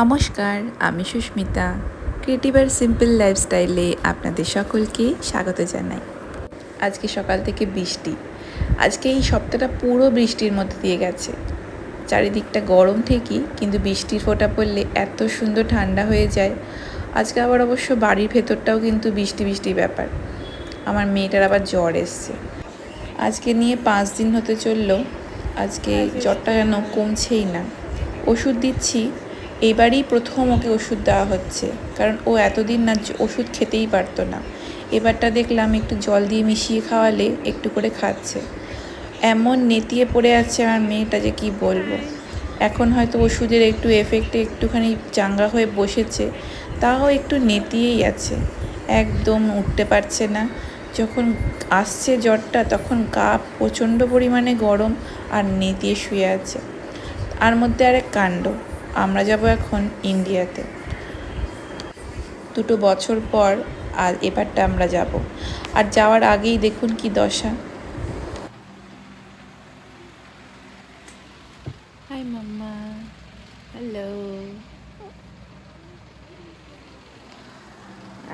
নমস্কার, আমি সুস্মিতা। ক্রিয়েটিভ আর সিম্পল লাইফস্টাইলে আপনাদের সকলকে স্বাগত জানাই। আজকে সকাল থেকে বৃষ্টি। আজকে এই সপ্তাহটা পুরো বৃষ্টির মধ্যে দিয়ে গেছে। চারিদিকটা গরম ঠিকই, কিন্তু বৃষ্টির ফোঁটা পড়লে এত সুন্দর ঠান্ডা হয়ে যায়। আজকে আবার অবশ্য বাড়ির ভেতরটাও কিন্তু বৃষ্টি বৃষ্টি ব্যাপার। আমার মেয়েটার আবার জ্বর এসছে। আজকে নিয়ে পাঁচ দিন হতে চলল। আজকে জ্বরটা যেন কমছেই না। ওষুধ দিচ্ছি এবারই প্রথম ওকে ওষুধ দেওয়া হচ্ছে, কারণ ও এতদিন না ওষুধ খেতেই পারতো না। এবারটা দেখলাম একটু জল দিয়ে মিশিয়ে খাওয়ালে একটু করে খাচ্ছে। এমন নেতিয়ে পড়ে আছে আমার মেয়েটা যে কি বলব। এখন হয়তো ওষুধের একটু এফেক্টে একটুখানি চাঙ্গা হয়ে বসেছে, তাও একটু নেতিয়েই আছে। একদম উঠতে পারছে না। যখন আসছে জ্বরটা তখন গা প্রচণ্ড পরিমাণে গরম আর নেতিয়ে শুয়ে আছে। আর মধ্যে আরেক কাণ্ড। আমরা যাব এখন ইন্ডিয়াতে। দুটো বছর পর আর এবারটা আমরা যাব। আর যাওয়ার আগেই দেখুন কি দশা। হাই মাম্মা হ্যালো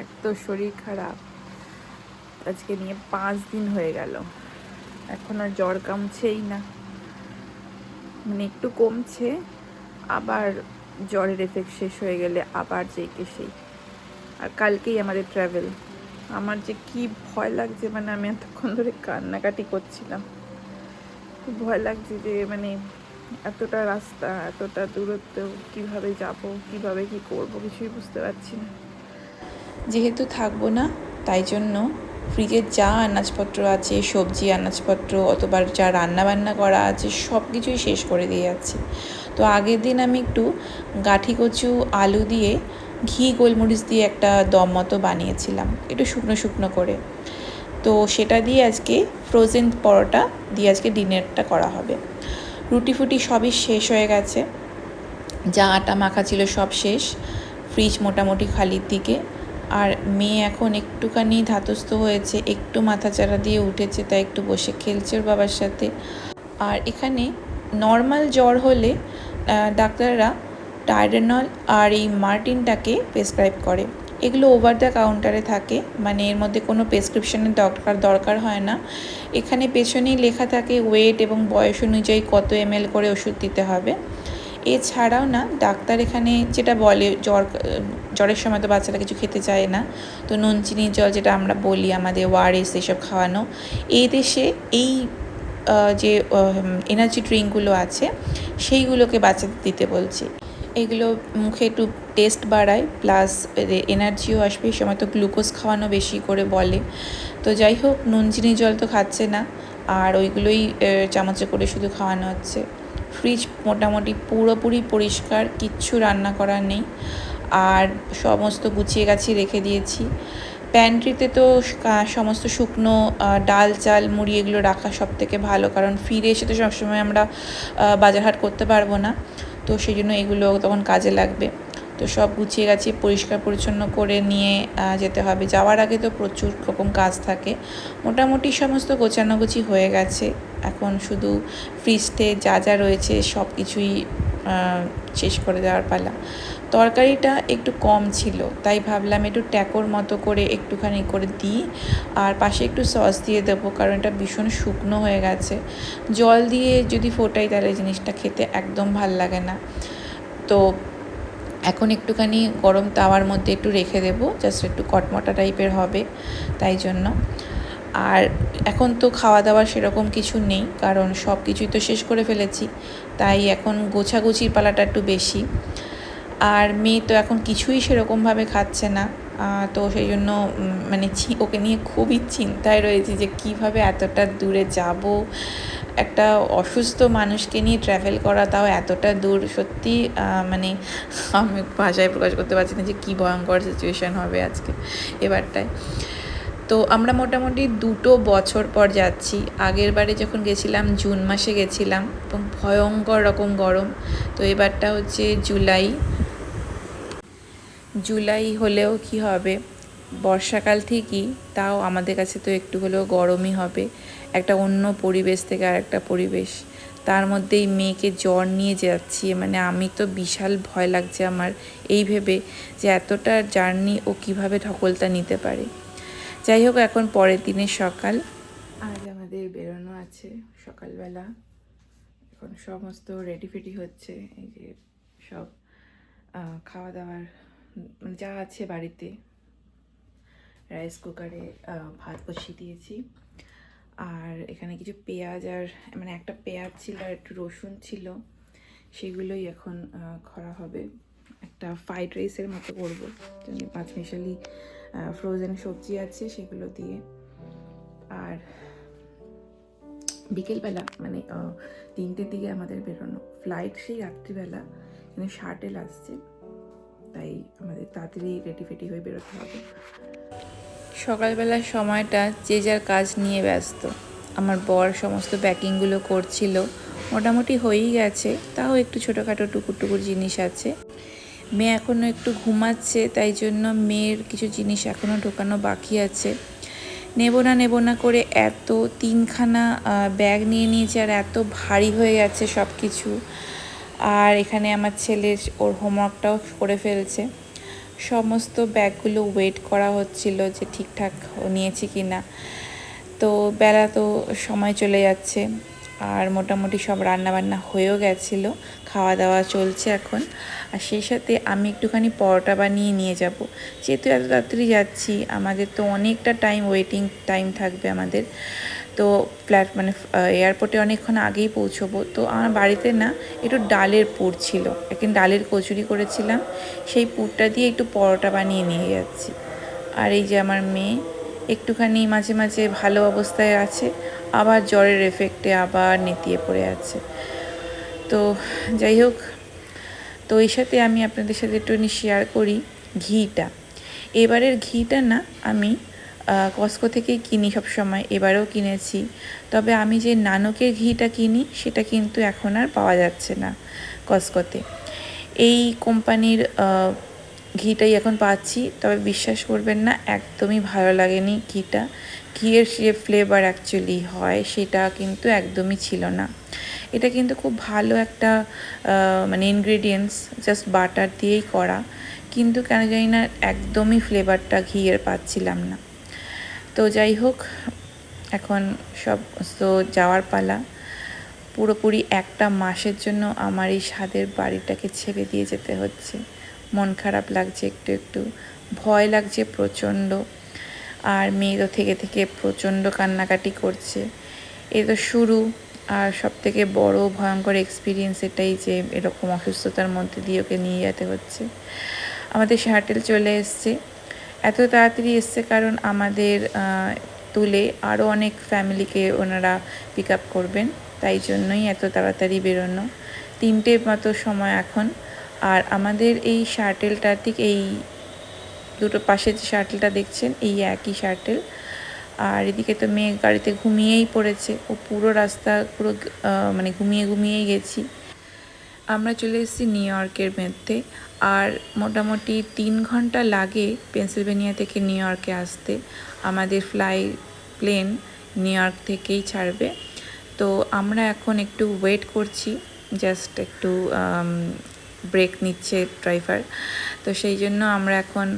এক তো শরীর খারাপ। আজকে নিয়ে পাঁচ দিন হয়ে গেল। এখন আর জ্বর কমছেই না। মানে একটু কমছে। আবার জ্বরের এফেক্ট শেষ হয়ে গেলে আবার যেই কে সেই। আর কালকেই আমাদের ট্রাভেল আমার যে কি ভয় লাগছে মানে আমি এতক্ষণ ধরে কান্নাকাটি করছিলাম। খুব ভয় লাগছে যে মানে এতটা রাস্তা, এতটা দূরত্ব, কীভাবে যাব, কীভাবে কি করব কিছুই বুঝতে পারছি না। যেহেতু থাকব না, তাই জন্য ফ্রিজের যা আনাজপত্র আছে, সবজি, আনাজপত্র, অথবা যা রান্না বান্না করা আছে সব কিছুই শেষ করে দিয়ে যাচ্ছি। তো আগের দিন আমি একটু গাঠি কচু, আলু দিয়ে ঘি, গোলমরিচ দিয়ে একটা দম মতো বানিয়েছিলাম, একটু শুকনো শুকনো করে। তো সেটা দিয়ে আজকে ফ্রোজেন পরোটা দিয়ে আজকে ডিনারটা করা হবে। রুটি ফুটি সবই শেষ হয়ে গেছে। যা আটা মাখা ছিল সব শেষ। ফ্রিজ মোটামুটি খালির দিকে। আর মেয়ে এখন একটুখানি ধাতস্থ হয়েছে, একটু মাথাচাড়া দিয়ে উঠেছে, তাই একটু বসে খেলছে ওর বাবার সাথে। আর এখানে নর্মাল জ্বর হলে ডাক্তাররা টাইডেনল আর এই মার্টিনটাকে প্রেসক্রাইব করে। এগুলো ওভার দ্য কাউন্টারে থাকে মানে এর মধ্যে কোনো প্রেসক্রিপশনের দরকার দরকার হয় না। এখানে পেছনেই লেখা থাকে ওয়েট এবং বয়স অনুযায়ী কত এমএল করে ওষুধ দিতে হবে। এছাড়াও না, ডাক্তার এখানে যেটা বলে, জ্বর, জ্বরের সময় তো বাচ্চারা কিছু খেতে চায় না। তো নুন, চিনির জল যেটা আমরা বলি, আমাদের ওয়ারেস এসব খাওয়ানো। এই দেশে এই যে এনার্জি ড্রিঙ্কগুলো আছে, সেইগুলোকে বাচ্চাদের দিতে বলছি। এগুলো মুখে একটু টেস্ট বাড়ায় প্লাস এনার্জিও আসবে, এই সময় তো গ্লুকোজ খাওয়ানো বেশি করে বলে। তো যাই হোক নুন চিনি জল তো খাচ্ছে না, আর ওইগুলোই চামচে করে শুধু খাওয়ানো হচ্ছে। ফ্রিজ মোটামুটি পুরোপুরি পরিষ্কার, কিচ্ছু রান্না করার নেই। আর সমস্ত গুছিয়ে গাছিয়ে রেখে দিয়েছি। প্যান্ট্রিতে তো সমস্ত শুকনো ডাল, চাল, মুড়ি এগুলো রাখা সব থেকে ভালো। কারণ ফিরে এসে তো সবসময় আমরা বাজারহাট করতে পারব না। তো সেই জন্য এগুলো তখন কাজে লাগবে। তো সব গুছিয়ে গাছিয়ে পরিষ্কার পরিচ্ছন্ন করে নিয়ে যেতে হবে। যাওয়ার আগে তো প্রচুর রকম কাজ থাকে। মোটামুটি সমস্ত গোছানোগুছি হয়ে গেছে। এখন শুধু ফ্রিজতে যা যা রয়েছে সব কিছুই শেষ করে দেওয়ার পালা। তরকারিটা একটু কম ছিল, তাই ভাবলাম একটু ট্যাকোর মতো করে একটুখানি করে দিই আর পাশে একটু সস দিয়ে দেবো, কারণ এটা ভীষণ শুকনো হয়ে গেছে। জল দিয়ে যদি ফোটাই তাহলে জিনিসটা খেতে একদম ভালো লাগে না। তো এখন একটুখানি গরম তাওয়ার মধ্যে একটু রেখে দেবো, জাস্ট একটু কটমটা টাইপের হবে, তাই জন্য। আর এখন তো খাওয়া দাওয়া সেরকম কিছু নেই, কারণ সব কিছুই তো শেষ করে ফেলেছি, তাই এখন গোছাগুছির পালাটা একটু বেশি। আর মেয়ে তো এখন কিছুই সেরকমভাবে খাচ্ছে না তো সেই জন্য মানে ওকে নিয়ে খুবই চিন্তায় রয়েছে যে কীভাবে এতটা দূরে যাব। একটা অসুস্থ মানুষকে নিয়ে ট্রাভেল করা তাও এতটা দূর, সত্যি মানে আমি ভাষায় প্রকাশ করতে পারছি না যে কী ভয়ঙ্কর সিচুয়েশান হবে আজকে এবারটায়। তো আমরা মোটামুটি দুটো বছর পর যাচ্ছি। আগের বারে যখন গেছিলাম, জুন মাসে গেছিলাম, এবং ভয়ঙ্কর রকম গরম। তো এবারটা হচ্ছে জুলাই। জুলাই হলেও কি হবে? বর্ষাকাল ঠিকই, তাও আমাদের কাছে তো একটু হলেও গরমই হবে। একটা অন্য পরিবেশ থেকে আর একটা পরিবেশ। তার মধ্যেই মেয়েকে জ্বর নিয়ে যাচ্ছি মানে আমি তো বিশাল ভয় লাগছে আমার। এই ভেবে যে এতটা জার্নি ও কীভাবে ঢকলতা নিতে পারে? যাই হোক, এখন পরের দিনের সকাল। আজ আমাদের বেরোনো আছে সকালবেলা। এখন সমস্ত রেডি ফেডি হচ্ছে, এই যে সব খাওয়া দাওয়ার মানে যা আছে বাড়িতে। রাইস কুকারে ভাত বসিয়ে দিয়েছি। আর এখানে কিছু পেঁয়াজ আর মানে একটা পেঁয়াজ ছিল আর একটু রসুন ছিল। সেগুলোই এখন করা হবে। একটা ফ্রাইড রাইসের মতো করব। জন্য পাঁচ মিশালি ফ্রোজেন সবজি আছে সেগুলো দিয়ে। আর বিকেলবেলা মানে তিনটের দিকে আমাদের বেরোনো। ফ্লাইট সেই রাত্রিবেলা, কিন্তু শার্টেল আসছে। তাই আমাদের তাড়াতাড়ি রেডি ফেডি হয়ে বেরোতে হবে। সকালবেলার সময়টা যে যার কাজ নিয়ে ব্যস্ত। আমার বর সমস্ত প্যাকিংগুলো করছিল। মোটামুটি হয়েই গেছে। তাও একটু ছোটোখাটো টুকুর টুকুর জিনিস আছে। মেয়ে এখনও একটু ঘুমাচ্ছে, তাই জন্য মেয়ের কিছু জিনিস এখনও ঢোকানো বাকি আছে। নেব না নেব না করে এত তিনখানা ব্যাগ নিয়ে নিয়েছে আর এত ভারী হয়ে গেছে সব কিছু আর এখানে আমার ছেলে ওর হোমওয়ার্কটাও করে ফেলছে। সমস্ত ব্যাগগুলো ওয়েট করা হচ্ছিল যে ঠিকঠাক নিয়েছি কি না তো বেলা তো সময় চলে যাচ্ছে। আর মোটামুটি সব রান্নাবান্না হয়েও গেছিল খাওয়া দাওয়া চলছে এখন। আর সেই সাথে আমি একটুখানি পরোটা বানিয়ে নিয়ে যাব। যেহেতু এত তাড়াতাড়ি যাচ্ছি, আমাদের তো অনেকটা টাইম ওয়েটিং টাইম থাকবে আমাদের। তো ফ্ল্যাট মানে এয়ারপোর্টে অনেকক্ষণ আগেই পৌঁছবো। তো আমার বাড়িতে না একটু ডালের পুর ছিল। একদিন ডালের কচুরি করেছিলাম, সেই পুরটা দিয়ে একটু পরোটা বানিয়ে নিয়ে যাচ্ছি। আর এই যে আমার মেয়ে, একটুখানি মাঝে মাঝে ভালো অবস্থায় আছে। আবার জ্বরের এফেক্টে আবার নেতিয়ে পড়ে আছে। তো যাই হোক, তো এই সাথে আমি আপনাদের সাথে একটুখানি শেয়ার করি ঘিটা। এবারের ঘিটা না আমি কস্কো থেকেই কিনি সব সময় এবারেও কিনেছি। তবে আমি যে নানকের ঘিটা কিনি, সেটা কিন্তু এখন আর পাওয়া যাচ্ছে না কস্কোতে এই কোম্পানির ঘিটাই এখন পাচ্ছি, তবে বিশ্বাস করবেন না, একদমই ভালো লাগেনি ঘিটা। ঘিয়ের যে ফ্লেভার অ্যাকচুয়ালি হয়, সেটা কিন্তু একদমই ছিল না। এটা কিন্তু খুব ভালো একটা মানে ইনগ্রেডিয়েন্টস জাস্ট বাটার দিয়েই করা। কিন্তু কেন জানি না, একদমই ফ্লেভারটা ঘিয়ের পাচ্ছিলাম না। তো যাই হোক, এখন সব, তো যাওয়ার পালা। পুরোপুরি একটা মাসের জন্য আমার এই স্বাদের বাড়িটাকে ছেড়ে দিয়ে যেতে হচ্ছে। মন খারাপ লাগছে, একটু একটু ভয় লাগছে প্রচণ্ড। আর মেয়ে তো থেকে থেকে প্রচণ্ড কান্নাকাটি করছে। এ তো শুরু। আর সব থেকে বড় ভয়ঙ্কর এক্সপিরিয়েন্স এটাই যে এরকম অসুস্থতার মধ্যে দিয়ে ওকে নিয়ে যেতে হচ্ছে। আমাদের শার্টেল চলে এসছে। এত তাড়াতাড়ি এসছে কারণ আমাদের তুলে আরও অনেক ফ্যামিলিকে ওনারা পিক আপ করবেন। তাই জন্যই এত তাড়াতাড়ি বেরোনো। তিনটে মতো সময় এখন। আর আমাদের এই শার্টেলটা ঠিক এই দুটো পাশে যে শার্টেলটা দেখছেন, এই একই শার্টেল। আর এদিকে তো মেয়ে গাড়িতে ঘুমিয়েই পড়েছে। ও পুরো রাস্তা পুরো মানে ঘুমিয়ে ঘুমিয়েই গেছি। আমরা চলে এসেছি নিউ ইয়র্কের মধ্যে। আর মোটামুটি তিন ঘণ্টা লাগে পেনসিলভেনিয়া থেকে নিউ ইয়র্কে আসতে। আমাদের ফ্লাই প্লেন নিউ ইয়র্ক থেকেই ছাড়বে। তো আমরা এখন একটু ওয়েট করছি। জাস্ট একটু ব্রেক নিচ্ছে ড্রাইভার তো সেই জন্য আমরা এখন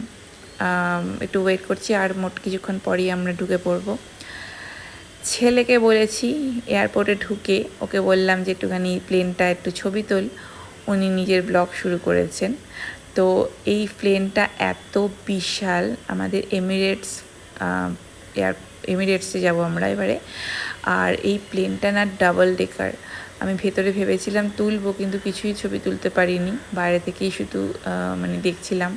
একটু ওয়েট করছি আর মোট কিছুক্ষণ পরেই আমরা ঢুকে পড়ব। ছেলেকে বলেছি এয়ারপোর্টে ঢুকে, ওকে বললাম যে একটুখানি প্লেনটা একটু ছবি তোল। উনি নিজের ব্লগ শুরু করেছেন। তো এই প্লেনটা এত বিশাল, আমাদের এমিরেটস এয়ার এমিরেটসে যাব আমরা এবারে। আর এই প্লেনটা না ডাবল ডেকার আমি ভেতরে ভেবেছিলাম তুলবো, কিন্তু কিছুই ছবি তুলতে পারিনি। বাইরে থেকেই শুধু মানে দেখছিলাম।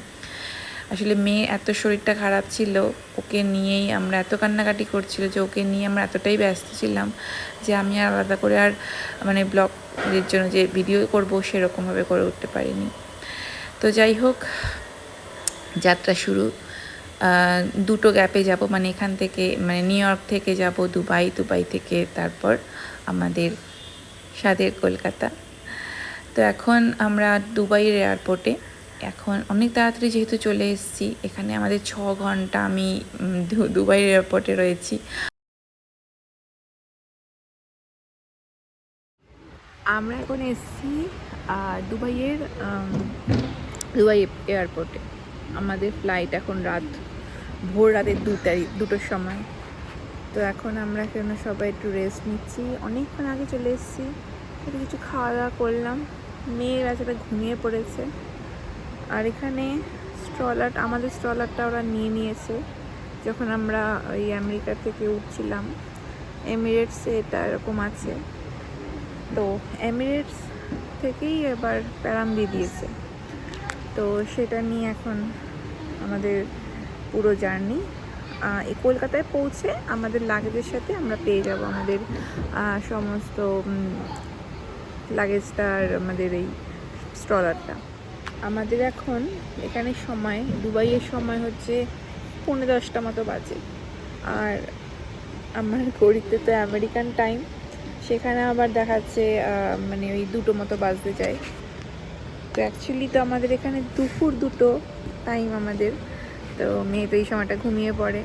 আসলে মেয়ে এত শরীরটা খারাপ ছিল, ওকে নিয়েই আমরা এত কান্নাকাটি করছিল যে ওকে নিয়ে আমরা এতটাই ব্যস্ত ছিলাম যে আমি আর আলাদা করে আর মানে ব্লগের জন্য যে ভিডিও করব সেরকমভাবে করে উঠতে পারিনি। তো যাই হোক, যাত্রা শুরু। দুটো গ্যাপে যাব মানে এখান থেকে মানে নিউ ইয়র্ক থেকে যাব, দুবাই দুবাই থেকে তারপর আমাদের স্বাদের কলকাতা। তো এখন আমরা দুবাইয়ের এয়ারপোর্টে এখন অনেক তাড়াতাড়ি যেহেতু চলে এসেছি, এখানে আমাদের ছ ঘণ্টা আমি দুবাইয়ের এয়ারপোর্টে রয়েছি। আমরা এখন এসেছি দুবাইয়ের দুবাই এয়ারপোর্টে আমাদের ফ্লাইট এখন রাত, ভোর রাতের দু তারিখ, দুটোর সময়। তো এখন আমরা কেন সবাই একটু রেস্ট নিচ্ছি। অনেকক্ষণ আগে চলে এসেছি, একটু কিছু খাওয়া দাওয়া করলাম। মেয়ে বেচারা ঘুমিয়ে পড়েছে। আর এখানে স্ট্রলার আমাদের স্ট্রলারটা ওরা নিয়ে নিয়েছে। যখন আমরা ওই আমেরিকা থেকে উঠছিলাম এমিরেটসে এটা এরকম আছে। তো এমিরেটস থেকেই এবার প্যারাম দিয়ে দিয়েছে। তো সেটা নিয়ে এখন আমাদের পুরো জার্নি কলকাতায় পৌঁছে আমাদের লাগেজের সাথে আমরা পেয়ে যাব আমাদের সমস্ত লাগেজটা আর আমাদের এই স্ট্রলারটা আমাদের এখন এখানে সময়, দুবাইয়ের সময় হচ্ছে পৌনে দশটা মতো বাজে। আর আমার ঘড়িতে তো আমেরিকান টাইম সেখানে আবার দেখাচ্ছে মানে ওই দুটো মতো বাজতে যায়। তো অ্যাকচুয়ালি তো আমাদের এখানে দুপুর দুটো টাইম আমাদের। তো মেয়ে তো এই সময়টা ঘুমিয়ে পড়ে।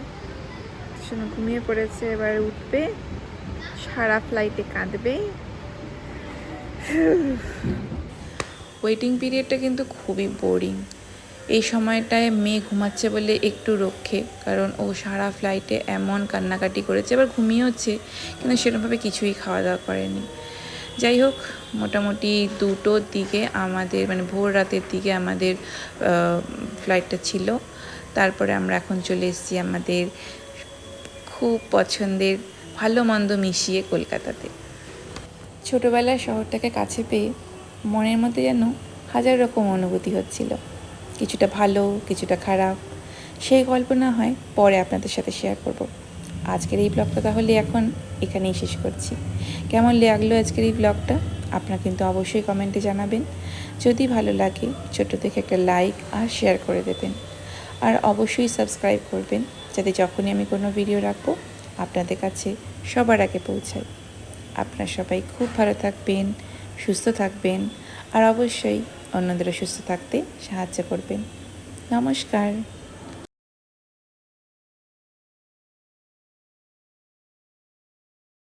সময় ঘুমিয়ে পড়েছে, এবার উঠবে, সারা ফ্লাইটে কাঁদবে। ওয়েটিং পিরিয়ডটা কিন্তু খুবই বোরিং এই সময়টায় মেয়ে ঘুমাচ্ছে বলে একটু রক্ষে, কারণ ও সারা ফ্লাইটে এমন কান্নাকাটি করেছে, এবার ঘুমিয়েওছে, কিন্তু সেরকমভাবে কিছুই খাওয়া দাওয়া করেনি। যাই হোক, মোটামুটি দুটোর দিকে আমাদের মানে ভোর রাতের দিকে আমাদের ফ্লাইটটা ছিল। তারপরে আমরা এখন চলে এসেছি আমাদের খুব পছন্দের ভালো মন্দ মিশিয়ে কলকাতাতে। ছোটোবেলায় শহরটাকে কাছে পেয়ে মনের মধ্যে যেন হাজার রকম অনুভূতি হচ্ছিল। কিছুটা ভালো, কিছুটা খারাপ। সেই গল্প না হয় পরে আপনাদের সাথে শেয়ার করব। আজকের এই ব্লগটা তাহলে এখন এখানেই শেষ করছি। কেমন লাগল আজকের এই ব্লগটা আপনারা কিন্তু অবশ্যই কমেন্টে জানাবেন। যদি ভালো লাগে ছোট থেকে একটা লাইক আর শেয়ার করে দেবেন। আর অবশ্যই সাবস্ক্রাইব করবেন, যাতে যখনই আমি কোনো ভিডিও রাখব, আপনাদের কাছে সবার আগে পৌঁছাই আপনারা সবাই খুব ভালো থাকবেন, সুস্থ থাকবেন, আর অবশ্যই অন্যদেরও সুস্থ থাকতে সাহায্য করবেন। নমস্কার।